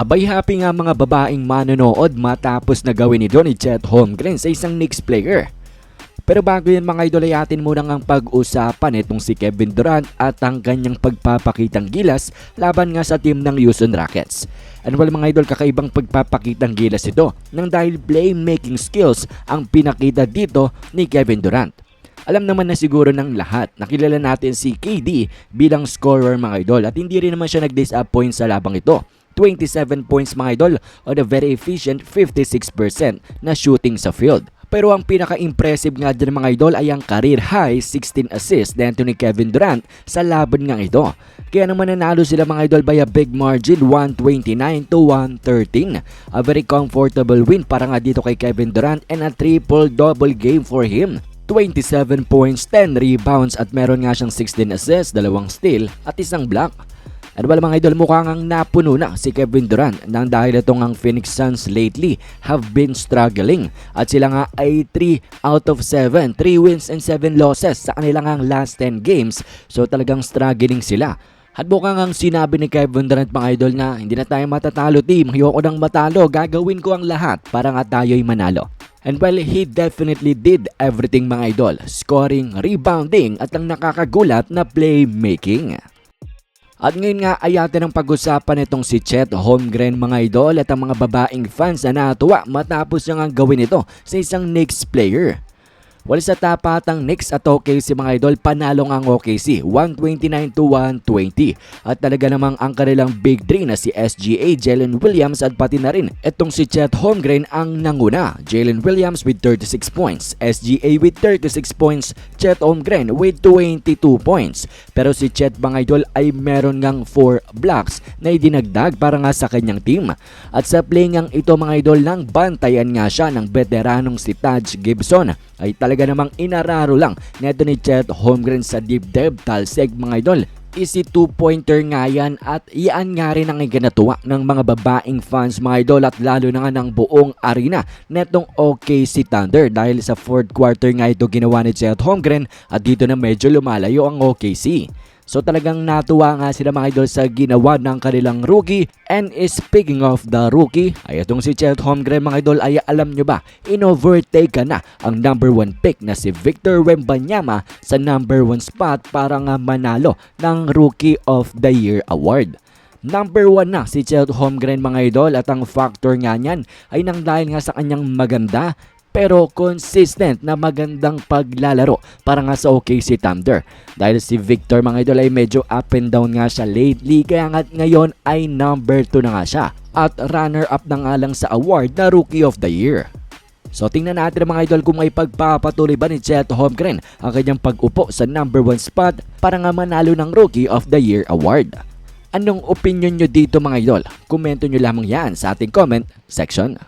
Abay happy nga mga babaeng manonood matapos na gawin ni Chet Holmgren sa isang Knicks player. Pero bago yan mga idol ay atin muna ang pag-usapan itong si Kevin Durant at ang kanyang pagpapakitang gilas laban nga sa team ng Houston Rockets. And well mga idol kakaibang pagpapakitang gilas ito nang dahil playmaking skills ang pinakita dito ni Kevin Durant. Alam naman na siguro ng lahat, nakilala natin si KD bilang scorer mga idol at hindi rin naman siya nag-disappoint sa labang ito. 27 points mga idol on a very efficient 56% na shooting sa field. Pero ang pinaka-impressive nga dyan mga idol ay ang career high 16 assists ni Anthony Kevin Durant sa laban nga ito. Kaya naman nanalo sila mga idol by a big margin 129 to 113. A very comfortable win para nga dito kay Kevin Durant and a triple-double game for him. 27 points, 10 rebounds at meron nga siyang 16 assists, dalawang steal at isang block. At wala mga idol mukhang ang napuno na si Kevin Durant nang dahil itong ang Phoenix Suns lately have been struggling at sila nga ay 3 out of 7, 3 wins and 7 losses sa kanilang ang last 10 games so talagang struggling sila. At mukhang ang sinabi ni Kevin Durant mga idol na hindi na tayo matatalo team, ayoko nang matalo, gagawin ko ang lahat para nga tayo'y manalo. And well, he definitely did everything mga idol, scoring, rebounding at ang nakakagulat na playmaking. At ngayon nga ay atin ang pag-usapan itong si Chet Holmgren mga idol at ang mga babaeng fans na natuwa matapos niya nga gawin ito sa isang Knicks player. Wala sa tapatang Knicks at OKC mga idol, panalo nga ang OKC, 129 to 120. At talaga namang ang kanilang big three na si SGA, Jalen Williams at pati na rin itong si Chet Holmgren ang nanguna. Jalen Williams with 36 points, SGA with 36 points, Chet Holmgren with 22 points. Pero si Chet mga idol ay meron ngang 4 blocks na idinagdag para nga sa kanyang team. At sa play ngang ito mga idol nang bantayan nga siya ng veteranong si Taj Gibson ay talaga namang inararo lang neto ni Chet Holmgren sa deep dive talseg mga idol. Easy two-pointer nga yan at iyan nga rin ang iganatuwa ng mga babaeng fans mga idol at lalo na nga ng buong arena netong OKC Thunder dahil sa fourth quarter nga ito ginawa ni Chet Holmgren at dito na medyo lumalayo ang OKC. So talagang natuwa nga sila mga idol sa ginawa ng kanilang rookie. And speaking of the rookie, ay itong si Chet Holmgren mga idol ay alam nyo ba, in-overtake na ang number 1 pick na si Victor Wembanyama sa number 1 spot para nga manalo ng Rookie of the Year Award. Number 1 na si Chet Holmgren mga idol at ang factor nga niyan ay nang dahil nga sa kanyang maganda pero consistent na magandang paglalaro para nga sa OKC Thunder. Dahil si Victor mga idol ay medyo up and down nga siya lately kaya nga ngayon ay number 2 na nga siya at runner-up na nga lang sa award na Rookie of the Year. So tingnan natin mga idol kung may pagpapatuloy ba ni Chet Holmgren ang kanyang pag-upo sa number 1 spot para nga manalo ng Rookie of the Year award. Anong opinion nyo dito mga idol? Komento nyo lamang yan sa ating comment section.